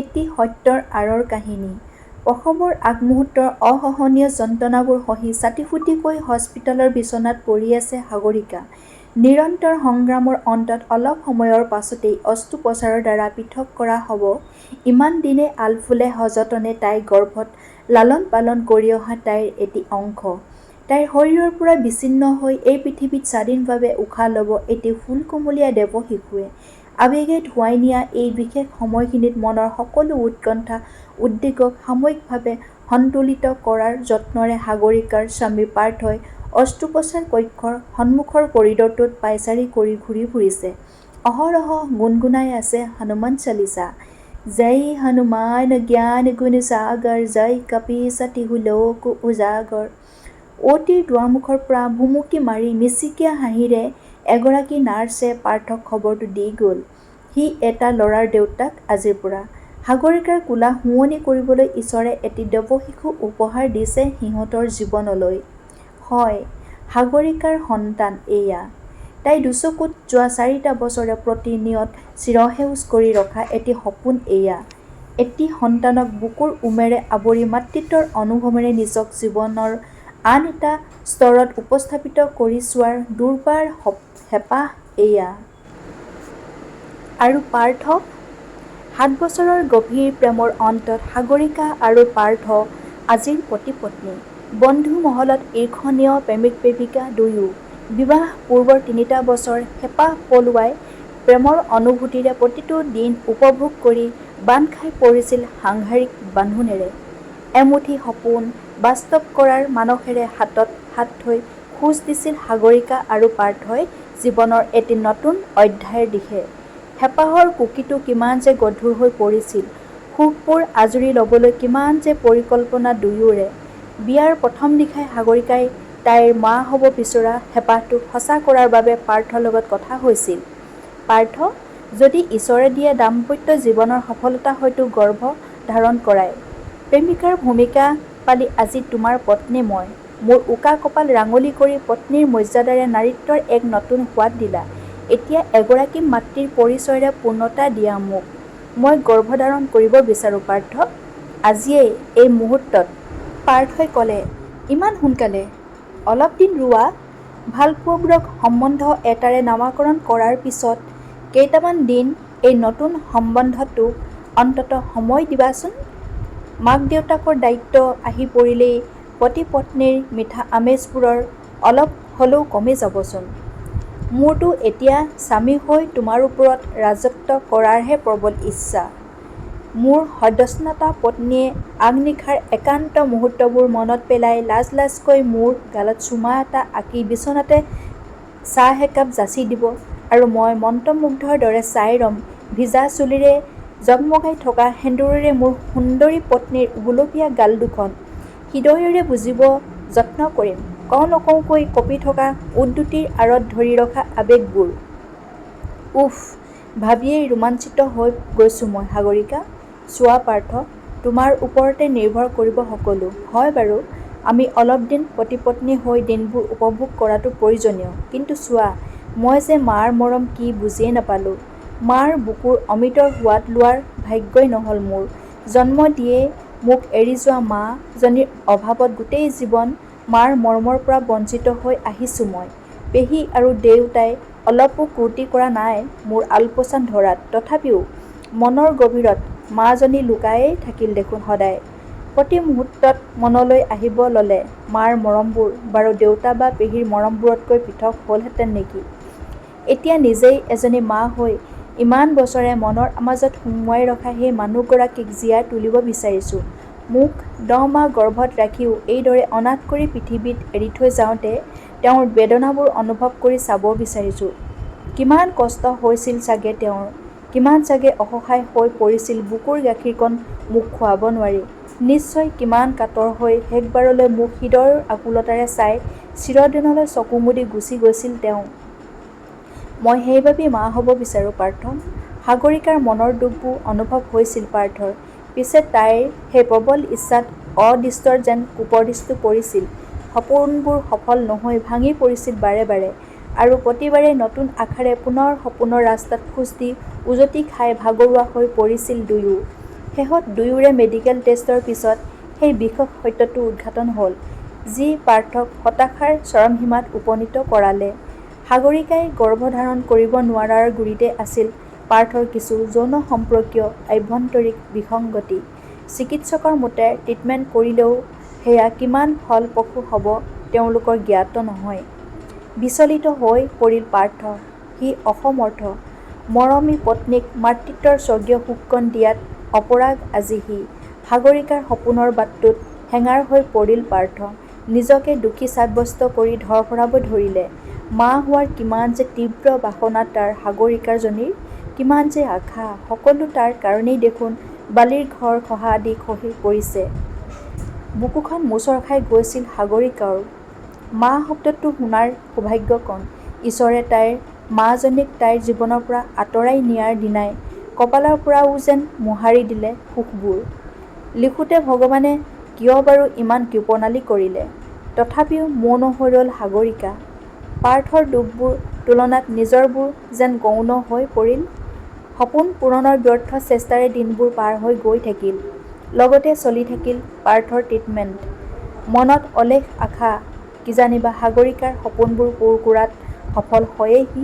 এটি সত্যৰ আঁৰৰ কাহিনী। প্ৰসৱৰ আগমুহূৰ্তৰ অসহনীয় যন্ত্ৰণাবোৰ সহি ছাতিফুটিকৈ হস্পিতালৰ বিছনাত পৰি আছে সাগৰিকা। নিৰন্তৰ সংগ্ৰামৰ অন্তত অলপ সময়ৰ পাছতেই অস্ত্ৰোপচাৰৰ দ্বাৰা পৃথক কৰা হ'ব ইমান দিনে আলফুলে সযতনে তাইক গৰ্ভত লালন-পালন কৰি অহা তাইৰ এটি অংশ। তাইৰ শৰীৰৰ পৰা বিচ্ছিন্ন হৈ এই পৃথিৱীত স্বাধীনভাৱে উশাহ ল'ব এটি ফুল-কুমলীয়া দেৱ-শিশুৱে। আৱেগে ধুৱাই নিয়া এই বিশেষ সময়খিনিত মনৰ সকলো উৎকণ্ঠা, উদ্বেগক সাময়িকভাৱে সন্তুলিত কৰাৰ যত্নৰে সাগৰিকাৰ স্বামী পাৰ্থই অস্ত্ৰোপচাৰ কক্ষৰ সন্মুখৰ কৰিডৰটোত পায়চাৰী কৰি ঘূৰি ফুৰিছে। অহৰহ গুণগুণাই আছে হনুমান চালিচা: জয় হনুমান জ্ঞান গুণ সাগৰ জয় কপীসতিহু লোক উজাগৰ। অ' টিৰ দুৱাৰমুখৰ পৰা ভুমুকি মাৰি মিচিকীয়া হাঁহিৰে এগৰাকী নাৰ্ছে পাৰ্থক খবৰটো দি গ'ল, সি এটা ল'ৰাৰ দেউতাক আজিৰ পৰা। সাগৰিকাৰ কোলাত শুৱনি কৰিবলৈ ঈশ্বৰে এটি দেৱ-শিশু উপহাৰ দিছে সিহঁতৰ জীৱনলৈ। হয়, সাগৰিকাৰ সন্তান এয়া। তাইৰ দুচকুত যোৱা চাৰিটা বছৰে প্ৰতিনিয়ত চিৰসেউজ কৰি ৰখা এটি সপোন এয়া। এটি সন্তানক বুকুৰ উমেৰে আৱৰি মাতৃত্বৰ অনুভৱেৰে নিজক জীৱনৰ আন এটা স্তৰত উপস্থাপিত কৰি চোৱাৰ দুৰ্বাৰ হেঁপাহ এয়া। আৰু পাৰ্থ? সাত বছৰৰ গভীৰ প্ৰেমৰ অন্তত সাগৰিকা আৰু পাৰ্থ আজিৰ পতি-পত্নী। বন্ধু মহলত ঈৰ্ষণীয় প্ৰেমিক-প্ৰেমিকা দুয়ো। বিবাহ পূৰ্বৰ তিনিটা বছৰ হেঁপাহ পলোৱাই প্ৰেমৰ অনুভূতিৰে প্ৰতিটো দিন উপভোগ কৰি বান্ধ খাই পৰিছিল সাংসাৰিক বান্ধোনেৰে। এমুঠি সপোন বাস্তৱ কৰাৰ মানসেৰে হাতত হাত থৈ খোজ দিছিল সাগৰিকা আৰু পাৰ্থই জীৱনৰ এটি নতুন অধ্যায়ৰ দিশে। হেঁপাহৰ কুকিটো কিমান যে গধুৰ হৈ পৰিছিল, সুখবোৰ আঁজুৰি ল'বলৈ কিমান যে পৰিকল্পনা দুয়োৰে। বিয়াৰ প্ৰথম নিশাই সাগৰিকাই তাইৰ মা হ'ব বিচৰা হেঁপাহটো সঁচা কৰাৰ বাবে পাৰ্থৰ লগত কথা হৈছিল। পাৰ্থ, যদি ঈশ্বৰে দিয়ে দাম্পত্য জীৱনৰ সফলতা হয়তো গৰ্ভ ধাৰণ কৰাই। প্ৰেমিকাৰ ভূমিকা পালি আজি তোমাৰ পত্নী মই। মোৰ উকা কপাল ৰাঙলী কৰি পত্নীৰ মৰ্যাদাৰে নাৰীত্বৰ এক নতুন সোৱাদ দিলা। এতিয়া এগৰাকী মাতৃৰ পৰিচয়ৰে পূৰ্ণতা দিয়া মোক। মই গৰ্ভধাৰণ কৰিব বিচাৰোঁ পাৰ্থ, আজিয়েই এই মুহূৰ্তত। পাৰ্থই ক'লে, ইমান সোনকালে? অলপ দিন ৰোৱা। ভালপোৱাবোৰক সম্বন্ধ এটাৰে নামাকৰণ কৰাৰ পিছত কেইটামান দিন এই নতুন সম্বন্ধটোক অন্ততঃ সময় দিবাচোন। মাক-দেউতাকৰ দায়িত্ব আহি পৰিলেই পতি-পত্নীৰ মিঠা আমেজবোৰৰ অলপ হ'লেও কমি যাবচোন। মোৰতো এতিয়া স্বামী হৈ তোমাৰ ওপৰত ৰাজত্ব কৰাৰহে প্ৰবল ইচ্ছা। মোৰ সদ্যস্নাতা পত্নীয়ে আগনিশাৰ একান্ত মুহূৰ্তবোৰ মনত পেলাই লাজ-লাজকৈ মোৰ গালত চুমা এটা আঁকি বিছনাতে চাহ একাপ যাচি দিব আৰু মই মন্ত্ৰমুগ্ধৰ দৰে চাই ৰ'ম। ভিজা চুলিৰে জগমগাই থকা সেন্দুৰেৰে মোৰ সুন্দৰী পত্নীৰ গুলপীয়া গাল দুখন। হৃদয়ৰে বুজিব যত্ন কৰিম। কওঁ-নকওঁকৈ কঁপি থকা দুটিৰ আঁৰত ধৰি ৰখা আৱেগবোৰ। উফ, ভাবিয়েই ৰোমাঞ্চিত হৈ গৈছোঁ মই সাগৰিকা। চোৱা পাৰ্থ, তোমাৰ ওপৰতে নিৰ্ভৰ কৰিব সকলো। হয় বাৰু, আমি অলপ দিন পতি-পত্নী হৈ দিনবোৰ উপভোগ কৰাটো প্ৰয়োজনীয়। কিন্তু চোৱা, মই যে মাৰ মৰম কি বুজিয়ে নাপালোঁ। মাৰ বুকুৰ অমৃতৰ সোৱাদ লোৱাৰ ভাগ্যই নহ'ল মোৰ। জন্ম দিয়েই মোক এৰি যোৱা মা জনীৰ অভাৱত গোটেই জীৱন মাৰ মৰমৰ পৰা বঞ্চিত হৈ আহিছোঁ মই। পেহী আৰু দেউতাই অলপো ক্ৰুটি কৰা নাই মোৰ আলপৈচান ধৰাত, তথাপিও মনৰ গভীৰত মা জনী লুকায়েই থাকিল দেখোন সদায়। প্ৰতি মুহূৰ্তত মনলৈ আহিব ল'লে মাৰ মৰমবোৰ বাৰু দেউতা বা পেহীৰ মৰমবোৰতকৈ পৃথক হ'লহেঁতেন নেকি? এতিয়া নিজেই এজনী মা হৈ ইমান বছৰে মনৰ মাজত সুমুৱাই ৰখা সেই মানুহগৰাকীক জীয়াই তুলিব বিচাৰিছোঁ। মোক দহ মাহ গৰ্ভত ৰাখিও এইদৰে অনাথ কৰি পৃথিৱীত এৰি থৈ যাওঁতে তেওঁৰ বেদনাবোৰ অনুভৱ কৰি চাব বিচাৰিছোঁ। কিমান কষ্ট হৈছিল চাগে তেওঁৰ, কিমান চাগে অসহায় হৈ পৰিছিল বুকুৰ গাখীৰকণ মোক খুৱাব নোৱাৰি। নিশ্চয় কিমান কাতৰ হৈ শেষবাৰলৈ মোক হৃদয়ৰ আকুলতাৰে চাই চিৰদিনলৈ চকু মুদি গুচি গৈছিল তেওঁ। মই সেইবাবেই মা হ'ব বিচাৰোঁ পাৰ্থ। সাগৰিকাৰ মনৰ দুখবোৰ অনুভৱ হৈছিল পাৰ্থৰ। পিছে তাইৰ সেই প্ৰবল ইচ্ছাত অদৃষ্টৰ যেন কোপদৃষ্টি পৰিছিল। সপোনবোৰ সফল নহৈ ভাঙি পৰিছিল বাৰে বাৰে। আৰু প্ৰতিবাৰেই নতুন আশাৰে পুনৰ সপোনৰ ৰাস্তাত খোজ দি উজটি খাই ভাগৰুৱা হৈ পৰিছিল দুয়ো। শেষত দুয়োৰে মেডিকেল টেষ্টৰ পিছত সেই বিষম সত্যটো উদ্ঘাটন হ'ল, যি পাৰ্থক হতাশাৰ চৰমসীমাত উপনীত কৰালে। সাগৰিকাই গৰ্ভধাৰণ কৰিব নোৱাৰাৰ গুৰিতে আছিল পাৰ্থৰ কিছু যৌনসম্পৰ্কীয় আভ্যন্তৰীণ বিসংগতি। চিকিৎসকৰ মতে ট্ৰিটমেণ্ট কৰিলেও সেয়া কিমান ফলপ্ৰসূ হ'ব তেওঁলোকৰ জ্ঞাত নহয়। বিচলিত হৈ পৰিল পাৰ্থ। সি অসমৰ্থ। মৰমী পত্নীক মাতৃত্বৰ স্বৰ্গীয় সুখকণ দিয়াত অপৰাগ আজি সি। সাগৰিকাৰ সপোনৰ বাটটোত হেঙাৰ হৈ পৰিল পাৰ্থ। নিজকে দোষী সাব্যস্ত কৰি ধৰফৰাব ধৰিলে। মা হোৱাৰ কিমান যে তীব্ৰ বাসনা তাৰ সাগৰিকাজনীৰ, কিমান যে আশা, সকলো তাৰ কাৰণেই দেখোন বালিৰ ঘৰ খহা দি খহি পৰিছে। বুকুখন মোচৰ খাই গৈছিল সাগৰিকাৰো। মা শব্দটো শুনাৰ সৌভাগ্যকণ। ঈশ্বৰে তাইৰ মাজনীক তাইৰ জীৱনৰপৰা আঁতৰাই নিয়াৰ দিনাই কপালৰ পৰাও যেন মোহাৰি দিলে সুখবোৰ। লিখোঁতে ভগৱানে কিয় বাৰু ইমান কৃপণালি কৰিলে? তথাপিও মৌন হৈ ৰ'ল সাগৰিকা। পাৰ্থৰ দুখবোৰ তুলনাত নিজৰবোৰ যেন গৌণ হৈ পৰিল। সপোন পূৰণৰ ব্যৰ্থ চেষ্টাৰে দিনবোৰ পাৰ হৈ গৈ থাকিল। লগতে চলি থাকিল পাৰ্থৰ ট্ৰিটমেণ্ট। মনত অলেখ আশা, কিজানিবা সাগৰিকাৰ সপোনবোৰ পূৰ কোৰাত সফল হয়েই সি।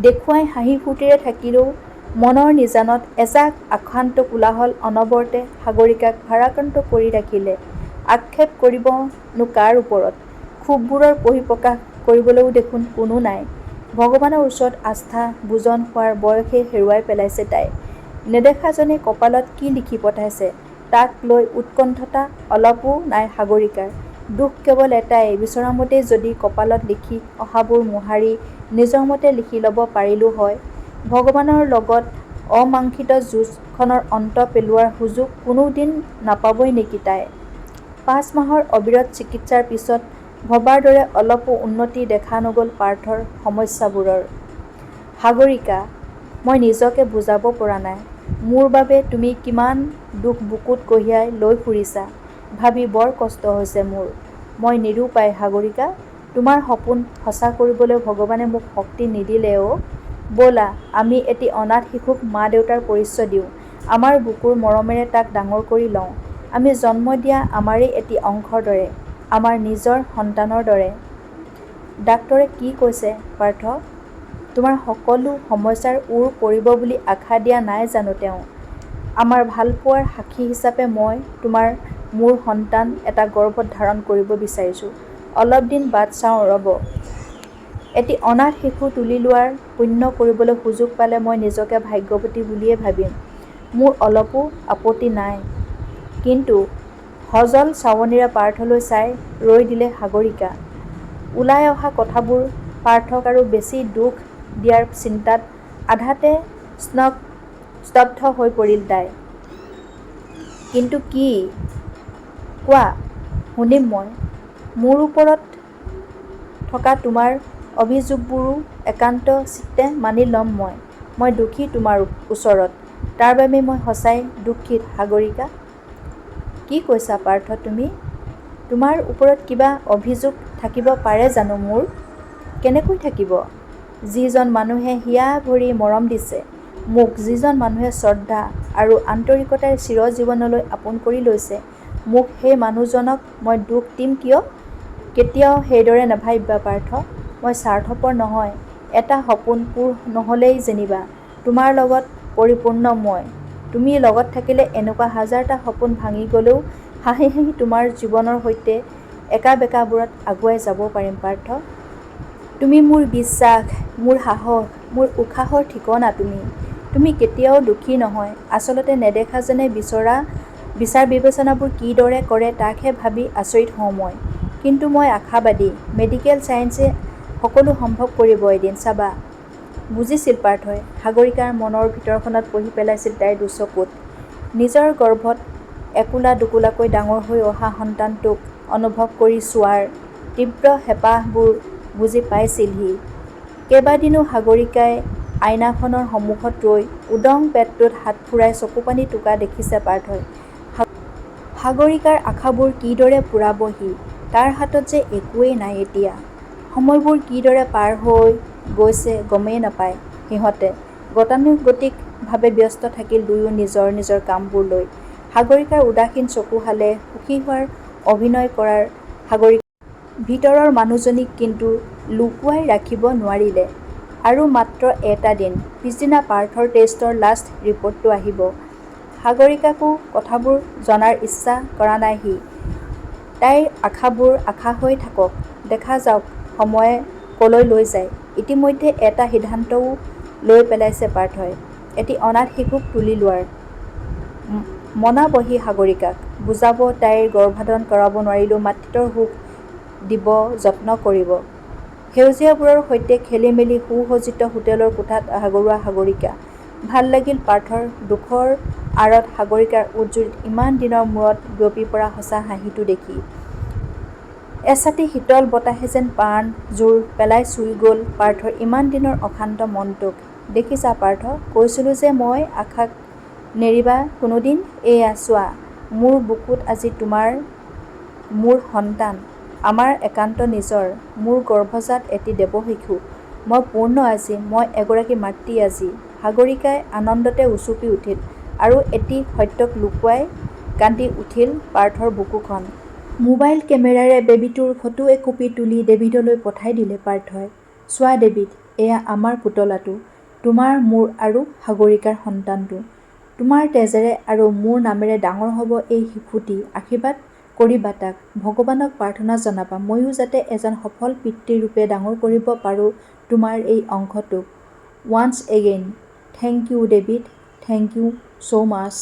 দেখুৱাই হাঁহি-ফূৰ্তিৰে থাকিলেও মনৰ নিজানত এজাক অশান্ত কোলাহল অনবৰতে সাগৰিকাক ভাৰাক্ৰান্ত কৰি ৰাখিলে। আক্ষেপ কৰিবনো কাৰ ওপৰত? ক্ষোভবোৰৰ বহিঃপ্ৰকাশ কৰিবলৈও দেখোন কোনো নাই। ভগৱানৰ ওচৰত আস্থা, বুজন হোৱাৰ বয়সেই হেৰুৱাই পেলাইছে তাই। নেদেখাজনে কপালত কি লিখি পঠাইছে তাক লৈ উৎকণ্ঠা অলপো নাই সাগৰিকাৰ। দুখ কেৱল এটাই বিচৰামতেই যদি কপালত লিখি অহাবোৰ মোহাৰি নিজৰ মতে লিখি ল'ব পাৰিলো হয়, ভগৱানৰ লগত অমীমাংসিত যুঁজ খনৰ অন্ত পেলোৱাৰ সুযোগ কোনো দিন নাপাবই নেকি তাই? পাঁচ মাহৰ অবিৰত চিকিৎসাৰ পিছত ভবাৰ দৰে অলপো উন্নতি দেখা নগ'ল পাৰ্থৰ সমস্যাবোৰৰ। সাগৰিকা, মই নিজকে বুজাব পৰা নাই। মোৰ বাবে তুমি কিমান দুখ বুকুত কঢ়িয়াই লৈ ফুৰিছা, ভাবি বৰ কষ্ট হৈছে মোৰ। মই নিৰুপায় সাগৰিকা। তোমাৰ সপোন সঁচা কৰিবলৈ ভগৱানে মোক শক্তি নিদিলে অ'। ব'লা আমি এটি অনাথ শিশুক মা-দেউতাৰ পৰিচয় দিওঁ, আমাৰ বুকুৰ মৰমেৰে তাক ডাঙৰ কৰি লওঁ, আমি জন্ম দিয়া আমাৰেই এটি অংশৰ দৰে, আমাৰ নিজৰ সন্তানৰ দৰে। ডাক্তৰে কি কৈছে পাৰ্থ? তোমাৰ সকলো সমস্যাৰ ওৰ পৰিব বুলি আশা দিয়া নাই জানো তেওঁ? আমাৰ ভালপোৱাৰ সাক্ষী হিচাপে মই তোমাৰ মোৰ সন্তান এটা গৰ্ভত ধাৰণ কৰিব বিচাৰিছোঁ। অলপ দিন বাট চাওঁ ৰ'ব। এটি অনাথ শিশু তুলি লোৱাৰ পুণ্য কৰিবলৈ সুযোগ পালে মই নিজকে ভাগ্যৱতী বুলিয়েই ভাবিম। মোৰ অলপো আপত্তি নাই। কিন্তু সজল চাৱনিৰে পাৰ্থলৈ চাই ৰৈ দিলে সাগৰিকা। ওলাই অহা কথাবোৰ পাৰ্থক আৰু বেছি দুখ দিয়াৰ চিন্তাত আধাতে স্তব্ধ হৈ পৰিল তাই। কিন্তু কি? কোৱা, শুনিম মই। মোৰ ওপৰত থকা তোমাৰ অভিযোগবোৰো একান্ত চিত্তে মানি ল'ম মই। মই দোষী তোমাৰ ওচৰত, তাৰ বাবে মই সঁচাই দুঃখিত সাগৰিকা। কি কৈছা পাৰ্থ তুমি? তোমাৰ ওপৰত কিবা অভিযোগ থাকিব পাৰে জানো মোৰ? কেনেকৈ থাকিব? যিজন মানুহে হিয়া ভৰি মৰম দিছে, মোক যিজন মানুহে শ্ৰদ্ধা আৰু আন্তৰিকতাৰে চিৰ জীৱনলৈ আপোন কৰি লৈছে, মোক সেই মানুহজনক মই দোষ দিম কিয়? কেতিয়াও সেইদৰে নেভাবিবা পাৰ্থ। মই স্বাৰ্থপৰ নহয়। এটা সপোন পূৰ নহ'লেই যেনিবা তোমাৰ লগত পৰিপূৰ্ণ মই, তুমি লগত থাকিলে এনেকুৱা হাজাৰটা সপোন ভাঙি গ'লেও হাঁহি হাঁহি তোমাৰ জীৱনৰ সৈতে একা-বেঁকাবোৰত আগুৱাই যাব পাৰিম পাৰ্থ। তুমি মোৰ বিশ্বাস, মোৰ সাহস, মোৰ উৎসাহৰ ঠিকনা তুমি। তুমি কেতিয়াও দোষী নহয়। আচলতে নেদেখাজনে বিচৰা বিচাৰ-বিবেচনাবোৰ কি দৰে কৰে তাকহে ভাবি আচৰিত হওঁ মই। কিন্তু মই আশাবাদী, মেডিকেল চায়েন্সে সকলো সম্ভৱ কৰিব এদিন, চাবা। বুজিছিল পাৰ্থই। সাগৰিকাৰ মনৰ ভিতৰখনত পঢ়ি পেলাইছিল তাইৰ দুচকুত। নিজৰ গৰ্ভত একোলা-দোকোলাকৈ ডাঙৰ হৈ অহা সন্তানটোক অনুভৱ কৰি চোৱাৰ তীব্ৰ হেঁপাহবোৰ বুজি পাইছিল সি। কেইবাদিনো সাগৰিকাই আইনাখনৰ সমুখত ৰৈ উদং পেটটোত হাত ফুৰাই চকুপানী টুকা দেখিছে পাৰ্থই। সাগৰিকাৰ আশাবোৰ কিদৰে পূৰাব সি? তাৰ হাতত যে একোৱেই নাই এতিয়া। সময়বোৰ কিদৰে পাৰ হৈ গৈছে গমেই নাপায় সিহঁতে। গতানুগতিক ভাৱে ব্যস্ত থাকিল দুয়ো নিজৰ নিজৰ কামবোৰ লৈ। সাগৰিকাৰ উদাসীন চকুহালে সুখী হোৱাৰ অভিনয় কৰাৰ সাগৰিকাই ভিতৰৰ মানুহজনীক কিন্তু লুকুৱাই ৰাখিব নোৱাৰিলে। আৰু মাত্ৰ এটা দিন। পিছদিনা পাৰ্থৰ টেষ্টৰ লাষ্ট ৰিপৰ্টটো আহিব। সাগৰিকাকো কথাবোৰ জনাৰ ইচ্ছা কৰা নাই সি। তাইৰ আশাবোৰ আশা হৈ থাকক। দেখা যাওক সময়ে কলৈ লৈ যায়। ইতিমধ্যে এটা সিদ্ধান্তও লৈ পেলাইছে পাৰ্থই। এটি অনাথ শিশুক তুলি লোৱাৰ। মনাবহি সাগৰিকাক। বুজাব তাইৰ গৰ্ভধাৰণ কৰাব নোৱাৰিলেও মাতৃত্বৰ সুখ দিব যত্ন কৰিব। সেউজীয়াবোৰৰ সৈতে খেলি মেলি সু-সজ্জিত হোটেলৰ কোঠাত ভাগৰুৱা সাগৰিকা। ভাল লাগিল পাৰ্থৰ দুখৰ আঁৰত সাগৰিকাৰ ওঁঠজুৰিত ইমান দিনৰ মূৰত বিয়পি পৰা সঁচা হাঁহিটো দেখি। এচাটি শীতল বতাহে যেন প্ৰাণ জোৰ পেলাই চুই গল পাৰ্থৰ ইমান দিনৰ অশান্ত মনটোক। দেখিছা পাৰ্থ, কৈছিলো যে মই আশাক নেৰিবা কোনোদিন। এয়া চোৱা মোৰ বুকুত আজি তোমাৰ মোৰ সন্তান, আমাৰ একান্ত নিজৰ। মোৰ গৰ্ভজাত এটি দেৱশিশু। মই পূৰ্ণ আজি, মই এগৰাকী মাতৃ আজি। সাগৰিকাই আনন্দতে উচুপি উঠিল আৰু এটি সত্যক লুকুৱাই কান্দি উঠিল পাৰ্থৰ বুকুখন। মোবাইল কেমেৰাৰে বেবীটোৰ ফটো একপি তুলি ডেভিডলৈ পঠাই দিলে পাৰ্থই। চোৱা ডেভিড, এয়া আমাৰ পুতলাটো। তোমাৰ মোৰ আৰু সাগৰিকাৰ সন্তানটো। তোমাৰ তেজেৰে আৰু মোৰ নামেৰে ডাঙৰ হব এই শিশুটি আশীৰ্বাদ কৰিবা তাক। ভগৱানক প্ৰাৰ্থনা জনাবা মইও যাতে এজন সফল পিতৃ ৰূপে ডাঙৰ কৰিব পাৰো তোমাৰ এই অংশটোক। Once again thank you David, thank you so much.